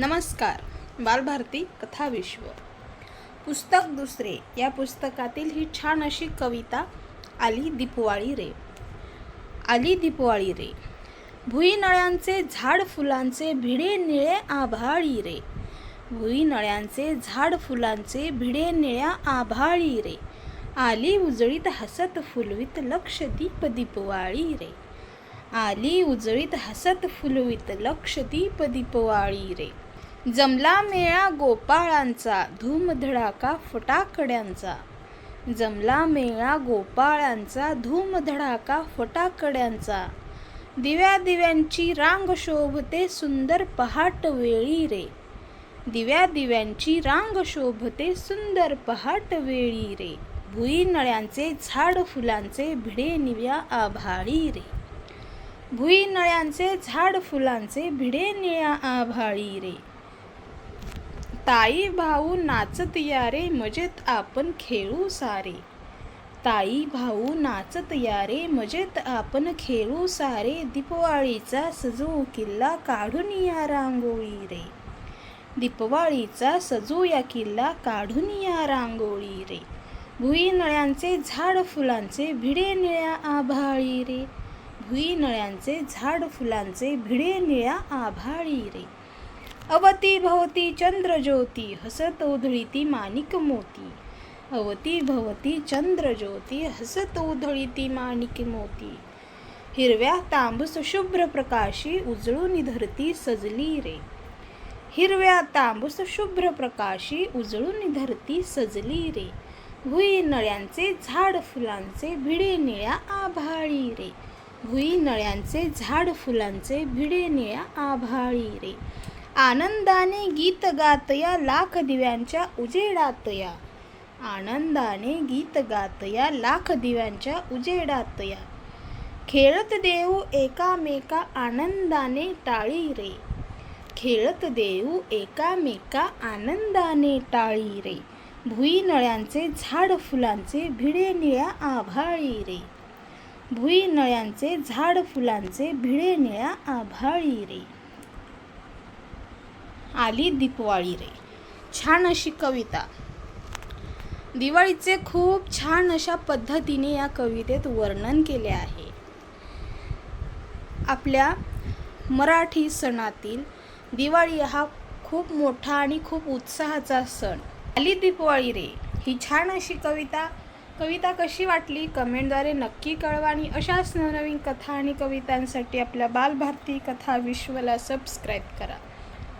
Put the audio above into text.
नमस्कार बालभारती कथाविश्व पुस्तक दुसरे या पुस्तकातील ही छान अशी कविता आली दीपवाळी रे. आली दीपवाळी रे. भुईनळ्यांचे झाड फुलांचे भिडे निळे आभाळी रे. भुईनळ्यांचे झाड फुलांचे भिडे निळ्या आभाळी रे. आली उजळीत हसत फुलवीत लक्ष दीप दीपवाळी रे. आली उजळीत हसत फुलवीत लक्ष दीप दीपवाळी रे. जमला मेळा गोपाळांचा धूमधडाका फटाकड्यांचा. जमला मेळा गोपाळांचा धूमधडाका फटाकड्यांचा. दिव्या दिव्यांची रांग शोभते सुंदर पहाट वेळी रे. दिव्या दिव्यांची रांग शोभते सुंदर पहाट वेळी रे. भुई नळ्यांचे झाड फुलांचे भिडे निव्या आभाळी रे. भुई नळ्यांचे झाड फुलांचे भिडे निळ्या आभाळी रे. ताई भाऊ नाचत या रे मजेत आपण खेळू सारे. ताई भाऊ नाचत या रे मजेत आपण खेळू सारे. दीपवाळीचा सजू किल्ला काढून या रांगोळी रे. दीपवाळीचा सजू या किल्ला काढून या रांगोळी रे. भुई नळ्यांचे झाड फुलांचे भिडे निळ्या आभाळी रे. भुई नळ्यांचे झाड फुलांचे भिडे निळ्या आभाळी रे. अवती भवती चंद्रज्योती हसत उधळीती माणिक मोती. अवती भवती चंद्रज्योती हसत उधळीती माणिक मोती. हिरव्या तांबूस शुभ्र प्रकाशी उजळून धरती सजली रे. हिरव्या तांबूस शुभ्र प्रकाशी उजळून धरती सजली रे. भुई नळ्यांचे झाड फुलांचे भिडे निळ्या आभाळी रे. भुई नळ्यांचे झाड फुलांचे भिडे निळ्या आभाळी रे. आनंदाने गीत गातया लाख दिव्यांच्या उजेडातया. आनंदाने गीत गातया लाख दिव्यांच्या उजेडातया. खेळत देऊ एकामेका आनंदाने टाळी रे. खेळत देऊ एकामेका आनंदाने टाळी रे. भुई नळ्यांचे झाड फुलांचे भिडे निळ्या आभाळी रे. भुई नळ्यांचे झाड फुलांचे भिडे निळ्या आभाळी रे. आली दीपवाळी रे. छान अशी कविता. दिवाळीचे खूप छान अशा पद्धतीने या कवितेत वर्णन केले आहे. आपल्या मराठी सणातील दिवाळी हा खूप मोठा आणि खूप उत्साहाचा सण. आली दीपवाळी रे. ही छान अशी कविता. कविता कशी वाटली? कमेंटद्वारे नक्की कळवा आणि अशाच नवनवीन कथा आणि कवितांसाठी आपल्या बालभारती कथा विश्वला सबस्क्राईब करा.